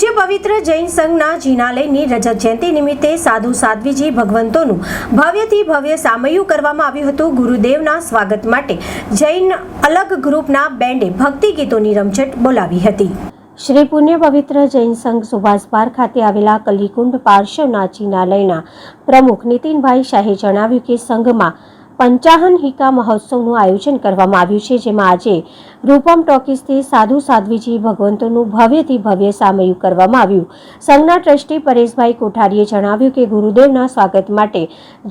પૂજ્ય પવિત્ર જૈન સંઘના જિનાલયની રજત જયંતિ નિમિત્તે સાધુ સાધ્વીજી ભગવંતોનું ભવ્યથી ભવ્ય સામયું કરવામાં આવ્યું હતું. ગુરુદેવના સ્વાગત માટે જૈન અલગ ગ્રુપના બેન્ડે ભક્તિ ગીતોની રમઝટ બોલાવી હતી. શ્રી પુણ્ય પવિત્ર જૈન સંઘ સુભાષ સુભાષબાર ખાતે આવેલા કલીકુંડ પાર્શ્વના જિનાલયના પ્રમુખ નીતિનભાઈ શાહે જણાવ્યું કે સંઘમાં પંચાહન હિકા મહોત્સવનું આયોજન કરવામાં આવ્યું છે, જેમાં આજે રૂપમ ટોકીસથી સાધુ સાધ્વીજી ભગવંતોનું ભવ્યથી ભવ્ય સામયું કરવામાં આવ્યું. સંઘના ટ્રસ્ટી પરેશભાઈ કોઠારીએ જણાવ્યું કે ગુરુદેવના સ્વાગત માટે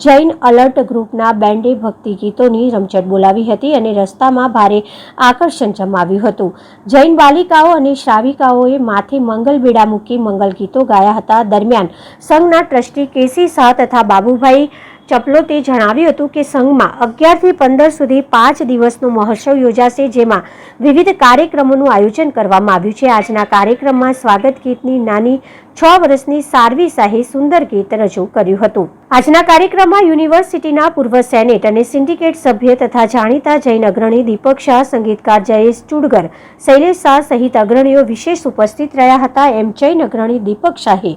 જૈન અલર્ટ ગ્રુપના બેન્ડે ભક્તિ ગીતોની રમઝટ બોલાવી હતી અને રસ્તામાં ભારે આકર્ષણ જમાવ્યું હતું. જૈન બાલિકાઓ અને શ્રાવિકાઓએ માથે મંગલ બેડા મૂકી મંગલ ગીતો ગાયા હતા. દરમિયાન સંઘના ટ્રસ્ટી કેસી શાહ તથા બાબુભાઈ ચપલોતે જણાવ્યું હતું કે સંઘમાં અગિયારથી પંદર સુધી પાંચ દિવસનો મહોત્સવ યોજાશે, જેમાં વિવિધ કાર્યક્રમોનું આયોજન કરવામાં આવ્યું છે. આજના કાર્યક્રમમાં સ્વાગત ગીતની નાની છ વર્ષની સારવી શાહે સુંદર ગીત રજૂ કર્યું હતું. આજના કાર્યક્રમમાં યુનિવર્સિટીના પૂર્વ સેનેટ અને સિન્ડિકેટ સભ્ય તથા જાણીતા જૈન અગ્રણી દીપક શાહ, સંગીતકાર જયેશ ચુડગર, શૈલેષ શાહ સહિત અગ્રણીઓ વિશેષ ઉપસ્થિત રહ્યા હતા, એમ જૈન અગ્રણી દીપક શાહે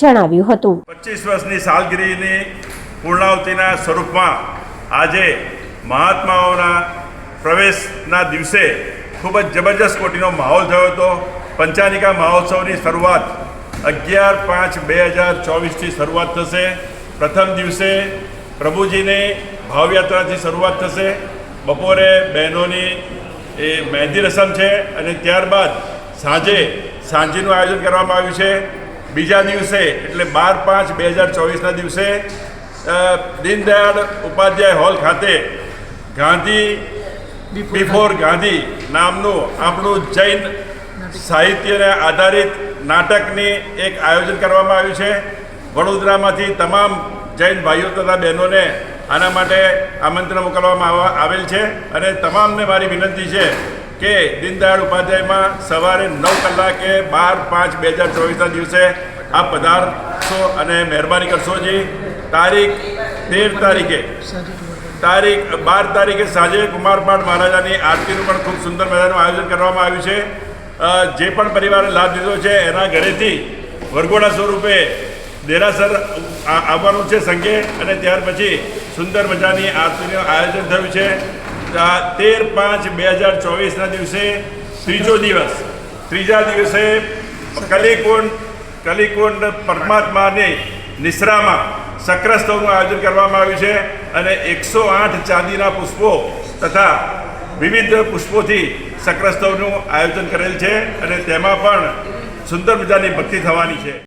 જણાવ્યું હતું. પચીસ વર્ષની સાલગીરીની પૂર્ણાવતિના સ્વરૂપમાં આજે મહાત્માઓના પ્રવેશના દિવસે ખૂબ જ જબરજસ્ત કોટીનો માહોલ થયો હતો. પંચાનિકા મહોત્સવની શરૂઆત અગિયાર પાંચ બે હજાર ચોવીસથી શરૂઆત થશે. પ્રથમ દિવસે પ્રભુજીની ભાવયાત્રાથી શરૂઆત થશે. બપોરે બહેનોની એ મહેંદી રસમ છે અને ત્યારબાદ સાંજે સાંજીનું આયોજન કરવામાં આવ્યું છે. બીજા દિવસે એટલે બાર પાંચ બે હજાર ચોવીસના દિવસે દીનદયાળ ઉપાધ્યાય હોલ ખાતે ગાંધી બિફોર ગાંધી નામનું આપણું જૈન સાહિત્યને આધારિત નાટકની એક આયોજન કરવામાં આવ્યું છે. વડોદરામાંથી તમામ જૈન ભાઈઓ તથા બહેનોને આના માટે આમંત્રણ મોકલવામાં આવા- આવેલ છે અને તમામને મારી વિનંતી છે કે દીનદયાળ ઉપાધ્યાયમાં સવારે નવ કલાકે બાર પાંચ બે હજાર ચોવીસના દિવસે આ પધારશો અને મહેરબાની કરશો જી. તારીખ તેર તારીખે. તારીખ બાર તારીખે સાંજે કુમારપાળ મહારાજાની આરતીનું પણ ખૂબ સુંદર મજાનું આયોજન કરવામાં આવ્યું છે. જે પણ પરિવારે લાભ લીધો છે, એના ઘરેથી વરઘોડા સ્વરૂપે દેરાસર આવવાનું છે સંઘે અને ત્યાર પછી સુંદર મજાની આરતીનું આયોજન થયું છે. તેર પાંચ બે હજાર ચોવીસના દિવસે ત્રીજો દિવસ. ત્રીજા દિવસે કલિકુંડ કલિકુંડ પરમાત્માની નિશ્રામાં સક્રસ્તવનું આયોજન કરવામાં આવ્યું છે અને એકસો આઠ ચાંદીના પુષ્પો તથા વિવિધ પુષ્પોથી સક્રસ્તવનું આયોજન કરેલ છે અને તેમાં પણ સુંદર મજાની ભક્તિ થવાની છે.